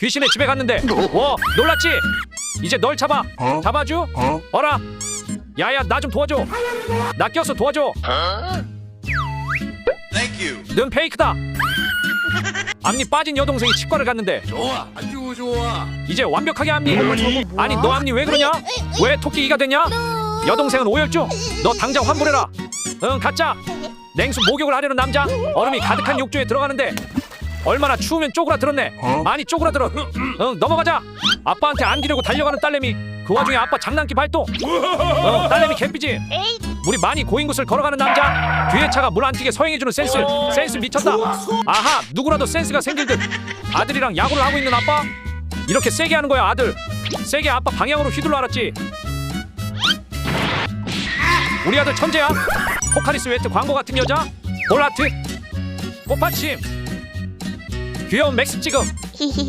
귀신의 집에 갔는데. 와 놀랐지? 이제 널 잡아. 잡아줘? 어라. 야야 나 좀 도와줘. 나 껴서 도와줘. Thank you. 넌 페이크다. 앞니 빠진 여동생이 치과를 갔는데. 좋아, 아주 좋아. 이제 완벽하게 앞니. 아니 너 앞니 왜 그러냐? 왜 토끼가 됐냐? 여동생은 오열주. 너 당장 환불해라. 응 가짜. 냉수 목욕을 하려는 남자. 얼음이 가득한 욕조에 들어가는데 얼마나 추우면 쪼그라들었네. 많이 쪼그라들어. 응 넘어가자. 아빠한테 안기려고 달려가는 딸내미. 그 와중에 아빠 장난기 발동. 응 딸내미 개삐지. 물이 많이 고인 곳을 걸어가는 남자. 뒤에 차가 물 안 튀게 서행해주는 센스. 센스 미쳤다. 아하 누구라도 센스가 생길 듯. 아들이랑 야구를 하고 있는 아빠? 이렇게 세게 하는 거야 아들. 세게 아빠 방향으로 휘둘러 알았지? 우리 아들 천재야. 포카리스 웨트 광고 같은 여자. 볼하트. 꽃받침 귀여운 맥스 지금